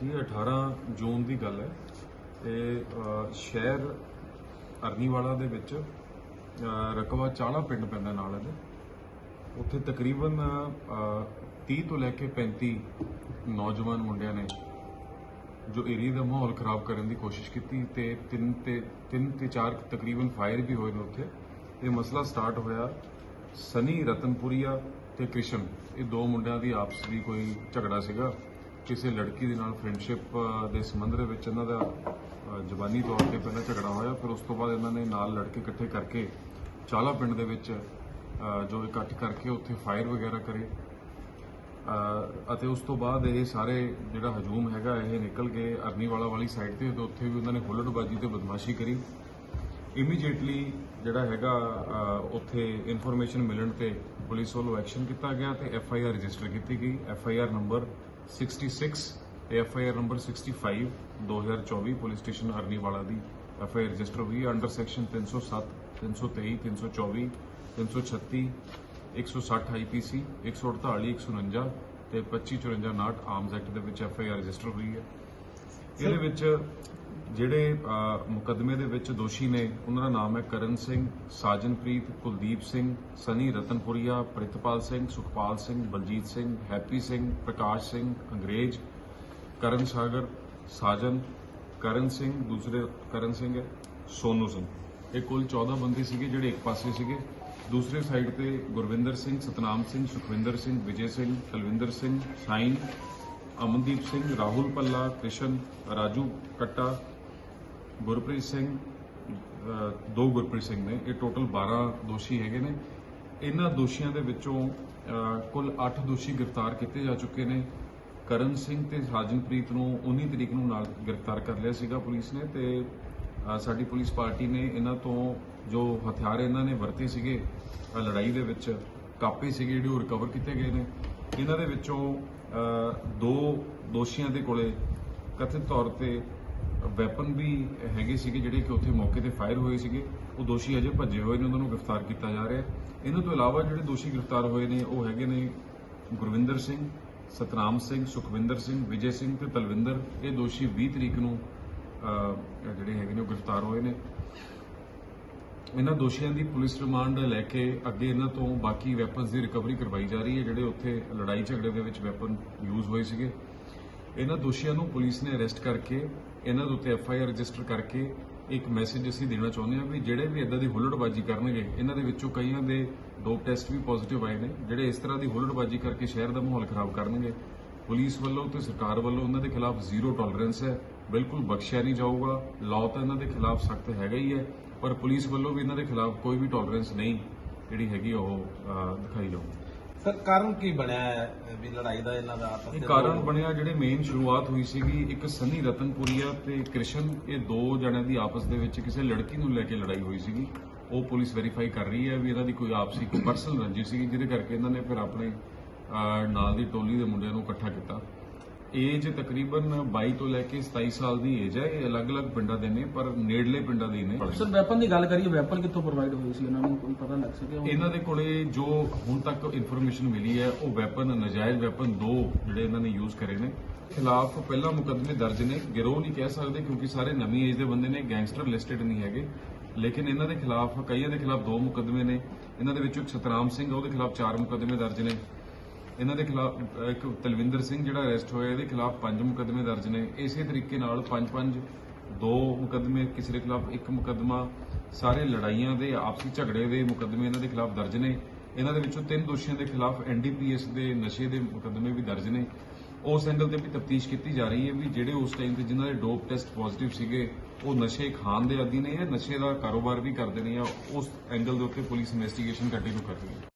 ਜੀ 18 ਜੂਨ ਦੀ ਗੱਲ ਹੈ ਤੇ ਸ਼ਹਿਰ ਅਰਨੀਵਾਲਾ ਦੇ ਵਿੱਚ ਰਕਵਾ ਚਾਲਾ ਪਿੰਡ ਪੈਂਦਾ ਨਾਲ ਇਹਦੇ। ਉੱਥੇ ਤਕਰੀਬਨ ਅ, 30 ਤੋਂ ਲੈ ਕੇ 35 ਨੌਜਵਾਨ ਮੁੰਡਿਆਂ ਨੇ ਜੋ ਏਰੀਆ ਦਾ ਮਾਹੌਲ ਖਰਾਬ ਕਰਨ ਦੀ ਕੋਸ਼ਿਸ਼ ਕੀਤੀ ਤੇ ਤਿੰਨ ਤੇ ਤਿੰਨ ਤੇ ਚਾਰ ਤਕਰੀਬਨ ਫਾਇਰ ਵੀ ਹੋਏ ਨੇ ਉੱਥੇ। ਇਹ ਮਸਲਾ ਸਟਾਰਟ ਹੋਇਆ ਸਨੀ ਰਤਨਪੁਰੀਆ ਤੇ ਕ੍ਰਿਸ਼ਨ। ਇਹ ਦੋ ਮੁੰਡਿਆਂ ਦੀ ਆਪਸ ਦੀ ਕੋਈ ਝਗੜਾ ਸੀਗਾ। ਕਿਸੇ ਲੜਕੀ ਦੇ ਨਾਲ ਫਰੈਂਡਸ਼ਿਪ ਦੇ ਸੰਬੰਧ ਦੇ ਵਿੱਚ ਇਹਨਾਂ ਦਾ ਜ਼ਬਾਨੀ ਤੌਰ ਤੇ ਪਹਿਲਾਂ ਝਗੜਾ ਹੋਇਆ, ਫਿਰ ਉਸ ਤੋਂ ਬਾਅਦ ਇਹਨਾਂ ਨੇ ਨਾਲ ਲੜਕੇ ਇਕੱਠੇ ਕਰਕੇ ਚਾਲਾ ਪਿੰਡ ਦੇ ਵਿੱਚ ਜੋ ਇਕੱਠ ਕਰਕੇ ਉੱਥੇ ਫਾਇਰ ਵਗੈਰਾ ਕਰੇ। ਅਤੇ ਉਸ ਤੋਂ ਬਾਅਦ ਇਹ ਸਾਰੇ ਜਿਹੜਾ ਹਜੂਮ ਹੈਗਾ, ਇਹ ਨਿਕਲ ਕੇ ਅਰਨੀਵਾਲਾ ਵਾਲੀ ਸਾਈਡ ਤੇ ਤੇ ਉੱਥੇ ਵੀ ਉਹਨਾਂ ਨੇ ਹੁੱਲੜਬਾਜੀ ਤੇ ਬਦਮਾਸ਼ੀ ਕਰੀ। ਇਮੀਡੀਏਟਲੀ ਜਿਹੜਾ ਹੈਗਾ ਉੱਥੇ ਇਨਫੋਰਮੇਸ਼ਨ ਮਿਲਣ ਤੇ ਪੁਲਿਸ ਵੱਲੋਂ ਐਕਸ਼ਨ ਕੀਤਾ ਗਿਆ ਤੇ ਐਫ ਆਈ ਆਰ ਰਜਿਸਟਰ ਕੀਤੀ ਗਈ। ਐਫ ਆਈ ਆਰ ਨੰਬਰ 66 ਤੇ F I R number 65 2024 police station Arniwala the F I R register ਹੋਈ ਹੈ ਅੰਡਰ ਸੈਕਸ਼ਨ 307 323 324 336 160 ਆਈਪੀਸੀ 148 149 ਤੇ 2554 ਆਰਮਸ ਐਕਟ ਦੇ ਵਿੱਚ ਐਫ ਆਈ ਆਰ ਰਜਿਸਟਰ ਹੋਈ ਹੈ। ਇਹਦੇ ਵਿੱਚ ਜਿਹੜੇ ਅ, ਮੁਕੱਦਮੇ ਦੇ ਵਿੱਚ ਦੋਸ਼ੀ ਨੇ ਉਹਨਾਂ ਦਾ ਨਾਮ ਹੈ ਕਰਨ ਸਿੰਘ ਸਾਜਨਪ੍ਰੀਤ ਕੁਲਦੀਪ ਸਿੰਘ ਸਨੀ ਰਤਨਪੁਰੀਆ ਪ੍ਰਿਤਪਾਲ ਸਿੰਘ ਸੁਖਪਾਲ ਸਿੰਘ ਬਲਜੀਤ ਸਿੰਘ ਹੈਪੀ ਸਿੰਘ ਪ੍ਰਕਾਸ਼ ਸਿੰਘ ਅੰਗਰੇਜ਼ ਕਰਨ ਸਾਗਰ ਸਾਜਨ ਕਰਨ ਸਿੰਘ ਦੂਸਰੇ ਕਰਨ ਸਿੰਘ ਹੈ ਸੋਨੂ ਸਿੰਘ। ਇਹ ਕੁੱਲ 14 ਬੰਦੇ ਸੀਗੇ ਜਿਹੜੇ ਇੱਕ ਪਾਸੇ ਸੀਗੇ। ਦੂਸਰੇ ਸਾਈਡ ਤੇ ਗੁਰਵਿੰਦਰ ਸਿੰਘ ਸਤਨਾਮ ਸਿੰਘ ਸੁਖਵਿੰਦਰ ਸਿੰਘ ਵਿਜੇ ਸਿੰਘ ਕੁਲਵਿੰਦਰ ਸਿੰਘ ਸਾਈਨ ਅਮਨਦੀਪ ਸਿੰਘ, ਰਾਹੁਲ ਪੱਲਾ ਕ੍ਰਿਸ਼ਨ, ਰਾਜੂ ਕੱਟਾ, ਗੁਰਪ੍ਰੀਤ ਸਿੰਘ ਦੋ ਗੁਰਪ੍ਰੀਤ ਸਿੰਘ ਨੇ। ਇਹ ਟੋਟਲ 12 ਦੋਸ਼ੀ ਹੈਗੇ ਨੇ। ਇਹਨਾਂ ਦੋਸ਼ੀਆਂ ਦੇ ਵਿੱਚੋਂ ਕੁੱਲ 8 ਦੋਸ਼ੀ ਗ੍ਰਿਫਤਾਰ ਕੀਤੇ ਜਾ ਚੁੱਕੇ ਨੇ। ਕਰਨ ਸਿੰਘ ਤੇ ਹਾਜਨਪ੍ਰੀਤ ਨੂੰ 19 ਤਰੀਕ ਨੂੰ ਨਾਲ ਗ੍ਰਿਫਤਾਰ ਕਰ ਲਿਆ ਸੀਗਾ ਪੁਲਿਸ ਨੇ ਤੇ ਸਾਡੀ ਪੁਲਿਸ ਪਾਰਟੀ ਨੇ ਇਹਨਾਂ ਤੋਂ ਜੋ ਹਥਿਆਰ ਇਹਨਾਂ ਨੇ ਵਰਤੇ ਸੀਗੇ ਲੜਾਈ ਦੇ ਵਿੱਚ ਕਾਪੇ ਸੀਗੇ ਜਿਹੜੇ ਉਹ ਰਿਕਵਰ ਕੀਤੇ ਗਏ ਨੇ। ਇਹਨਾਂ ਦੇ ਵਿੱਚੋਂ ਦੋ ਦੋਸ਼ੀਆਂ ਦੇ ਕੋਲੇ ਕਥਿਤ ਤੌਰ ਤੇ ਵੈਪਨ ਵੀ ਹੈਗੇ ਸੀਗੇ ਜਿਹੜੇ ਕਿ ਉੱਥੇ ਮੌਕੇ ਤੇ ਫਾਇਰ ਹੋਏ ਸੀਗੇ। ਉਹ ਦੋਸ਼ੀ ਅਜੇ ਭੱਜੇ ਹੋਏ ਨੇ, ਉਹਨਾਂ ਨੂੰ ਗ੍ਰਿਫਤਾਰ ਕੀਤਾ ਜਾ ਰਿਹਾ ਇਹਨਾਂ ਤੋਂ ਇਲਾਵਾ ਜਿਹੜੇ ਦੋਸ਼ੀ ਗ੍ਰਿਫਤਾਰ ਹੋਏ ਨੇ, ਉਹ ਹੈਗੇ ਨੇ ਗੁਰਵਿੰਦਰ ਸਿੰਘ, ਸਤਨਾਮ ਸਿੰਘ, ਸੁਖਵਿੰਦਰ ਸਿੰਘ, ਵਿਜੇ ਸਿੰਘ ਤੇ ਤਲਵਿੰਦਰ। ਇਹ ਦੋਸ਼ੀ 20 ਤਰੀਕ ਨੂੰ ਜਿਹੜੇ ਹੈਗੇ ਨੇ, ਉਹ ਗ੍ਰਿਫਤਾਰ ਹੋਏ ਨੇ। ਇਹਨਾਂ ਦੋਸ਼ੀਆਂ ਦੀ ਪੁਲਿਸ ਰਿਮਾਂਡ ਲੈ ਕੇ ਅੱਗੇ ਇਹਨਾਂ ਤੋਂ ਬਾਕੀ ਵੈਪਨਸ ਦੀ ਰਿਕਵਰੀ ਕਰਵਾਈ ਜਾ ਰਹੀ ਹੈ, ਜਿਹੜੇ ਉੱਥੇ ਲੜਾਈ ਝਗੜੇ ਦੇ ਵਿੱਚ ਵੈਪਨ ਯੂਜ਼ ਹੋਏ ਸੀਗੇ। ਇਹਨਾਂ ਦੋਸ਼ੀਆਂ ਨੂੰ ਪੁਲਿਸ ਨੇ ਅਰੈਸਟ ਕਰਕੇ ਇਹਨਾਂ ਦੇ ਉੱਤੇ ਐਫ ਆਈ ਆਰ ਰਜਿਸਟਰ ਕਰਕੇ ਇੱਕ ਮੈਸੇਜ ਅਸੀਂ ਦੇਣਾ ਚਾਹੁੰਦੇ ਹਾਂ ਵੀ ਜਿਹੜੇ ਵੀ ਇਦਾਂ ਦੀ ਹੁੱਲੜਬਾਜੀ ਕਰਨਗੇ, ਇਹਨਾਂ ਦੇ ਵਿੱਚੋਂ ਕਈਆਂ ਦੇ ਡੋਪ ਟੈਸਟ ਵੀ ਪੋਜ਼ਿਟਿਵ ਆਏ ਨੇ, ਜਿਹੜੇ ਇਸ ਤਰ੍ਹਾਂ ਦੀ ਹੁੱਲੜਬਾਜੀ ਕਰਕੇ ਸ਼ਹਿਰ ਦਾ ਮਾਹੌਲ ਖਰਾਬ ਕਰਨਗੇ। ਪੁਲਿਸ ਵੱਲੋਂ ਤੇ ਸਰਕਾਰ ਵੱਲੋਂ ਉਹਨਾਂ ਦੇ ਖਿਲਾਫ ਜ਼ੀਰੋ ਟੋਲਰੈਂਸ ਹੈ, ਬਿਲਕੁਲ ਬਖਸ਼ਿਆ ਨਹੀਂ ਜਾਊਗਾ। ਲਾਅ ਤਾਂ ਇਹਨਾਂ ਦੇ ਖਿਲਾਫ ਸਖਤ ਹੈਗਾ ਹੀ ਹੈ। ਪਰ ਪੁਲਿਸ ਵੱਲੋਂ ਵੀ ਇਹਨਾਂ ਦੇ ਖਿਲਾਫ ਕੋਈ ਵੀ ਟੋਲਰੈਂਸ ਨਹੀਂ ਜਿਹੜੀ ਹੈਗੀ ਉਹ ਦਿਖਾਈ ਜਾਊਗੀ ਸਰ ਕਾਰਨ ਕੀ ਬਣਿਆ ਵੀ ਲੜਾਈ ਦਾ ਇਹਨਾਂ ਦਾ ਆਪਸ ਦੇ ਕਾਰਨ ਬਣਿਆ ਜਿਹੜੇ ਮੇਨ ਸ਼ੁਰੂਆਤ ਹੋਈ ਸੀਗੀ ਇੱਕ ਸਨੀ ਰਤਨਪੁਰੀਆ ਤੇ ਕ੍ਰਿਸ਼ਨ ਇਹ ਦੋ ਜਣਿਆਂ ਦੀ ਆਪਸ ਦੇ ਵਿੱਚ ਕਿਸੇ ਲੜਕੀ ਨੂੰ ਲੈ ਕੇ ਲੜਾਈ ਹੋਈ ਸੀਗੀ। ਉਹ ਪੁਲਿਸ ਵੈਰੀਫਾਈ ਕਰ ਰਹੀ ਹੈ ਵੀ ਇਹਨਾਂ ਦੀ ਕੋਈ ਆਪਸੀ ਕੋਈ ਪਰਸਨਲ ਰੰਜਿਸ਼ ਸੀਗੀ ਜਿਹਦੇ ਕਰਕੇ ਇਹਨਾਂ ਨੇ ਫਿਰ ਆਪਣੇ ਨਾਲ ਦੀ ਟੋਲੀ ਦੇ ਮੁੰਡਿਆਂ ਨੂੰ ਇਕੱਠਾ ਕੀਤਾ। ਏਜ ਤਕਰੀਬਨ 22 ਤੋਂ ਲੈ ਕੇ 27 ਸਾਲ ਦੀ ਏਜ ਹੈ ਇਹ ਅਲੱਗ-ਅਲੱਗ ਪਿੰਡਾਂ ਦੇ ਨੇ ਪਰ ਨੇੜਲੇ ਪਿੰਡਾਂ ਦੇ ਨੇ। ਸਰ ਵੈਪਨ ਦੀ ਗੱਲ ਕਰੀਏ ਵੈਪਨ ਕਿੱਥੋਂ ਪ੍ਰੋਵਾਈਡ ਹੋਈ ਸੀ? ਇਹਨਾਂ ਨੂੰ ਕੋਈ ਪਤਾ ਲੱਗ ਸਕਿਆ ਇਹਨਾਂ ਦੇ ਕੋਲੇ ਜੋ ਹੁਣ ਤੱਕ ਇਨਫੋਰਮੇਸ਼ਨ ਮਿਲੀ ਹੈ ਉਹ ਵੈਪਨ ਨਜਾਇਜ਼ ਵੈਪਨ ਦੋ ਜਿਹੜੇ ਇਹਨਾਂ ਨੇ ਯੂਜ਼ ਕਰੇ ਨੇ। ਖਿਲਾਫ ਪਹਿਲਾ ਮੁਕੱਦਮੇ ਦਰਜ ਨੇ ਗਿਰੋਹ ਨਹੀਂ ਕਹਿ ਸਕਦੇ ਕਿਉਂਕਿ ਸਾਰੇ ਨਵੀਂ ਏਜ ਦੇ ਬੰਦੇ ਨੇ ਗੈਂਗਸਟਰ ਲਿਸਟਡ ਨਹੀਂ ਹੈਗੇ। ਲੇਕਿਨ ਇਹਨਾਂ ਦੇ ਖਿਲਾਫ ਕਈਆਂ ਦੇ ਖਿਲਾਫ ਦੋ ਮੁਕੱਦਮੇ ਨੇ। ਇਹਨਾਂ ਦੇ ਵਿੱਚੋਂ ਇੱਕ ਸਤਰਾਮ ਸਿੰਘ ਉਹਦੇ ਖਿਲਾਫ ਚਾਰ ਮੁਕੱਦਮੇ ਦਰਜ ਨੇ। ਇਹਨਾਂ ਦੇ ਖਿਲਾਫ ਅਹ, ਇੱਕ ਤਲਵਿੰਦਰ ਸਿੰਘ ਜਿਹੜਾ ਅਰੈਸਟ ਹੋਇਆ ਇਹਦੇ ਖਿਲਾਫ ਪੰਜ ਮੁਕੱਦਮੇ ਦਰਜ ਨੇ। ਇਸੇ ਤਰੀਕੇ ਨਾਲ ਪੰਜ ਪੰਜ ਦੋ ਮੁਕੱਦਮੇ ਕਿਸੇ ਦੇ ਖਿਲਾਫ ਇੱਕ ਮੁਕੱਦਮਾ ਸਾਰੇ ਲੜਾਈਆਂ ਦੇ ਆਪਸੀ ਝਗੜੇ ਦੇ ਮੁਕੱਦਮੇ ਇਹਨਾਂ ਦੇ ਖਿਲਾਫ ਦਰਜ ਨੇ। ਇਹਨਾਂ ਦੇ ਵਿੱਚੋਂ ਤਿੰਨ ਦੋਸ਼ੀਆਂ ਦੇ ਖਿਲਾਫ ਐਨਡੀਪੀਐਸ ਦੇ ਨਸ਼ੇ ਦੇ ਮੁਕੱਦਮੇ ਵੀ ਦਰਜ ਨੇ। ਉਸ ਐਂਗਲ ਤੇ ਵੀ ਤਫਤੀਸ਼ ਕੀਤੀ ਜਾ ਰਹੀ ਹੈ ਵੀ ਜਿਹੜੇ ਉਸ ਟਾਈਮ ਤੇ ਜਿਨ੍ਹਾਂ ਦੇ ਡੋਪ ਟੈਸਟ ਪੋਜ਼ਿਟਿਵ ਸੀਗੇ ਉਹ ਨਸ਼ੇ ਖਾਣ ਦੇ ਆਦੀ ਨੇ ਜਾਂ ਨਸ਼ੇ ਦਾ ਕਾਰੋਬਾਰ ਵੀ ਕਰਦੇ ਨੇ ਜਾਂ ਉਸ ਐਂਗਲ ਦੇ ਉੱਤੇ ਪੁਲਿਸ ਇਨਵੈਸਟੀਗੇਸ਼ਨ ਕੰਟੀਨਿਊ ਕਰ ਰਹੀ ਹੈ।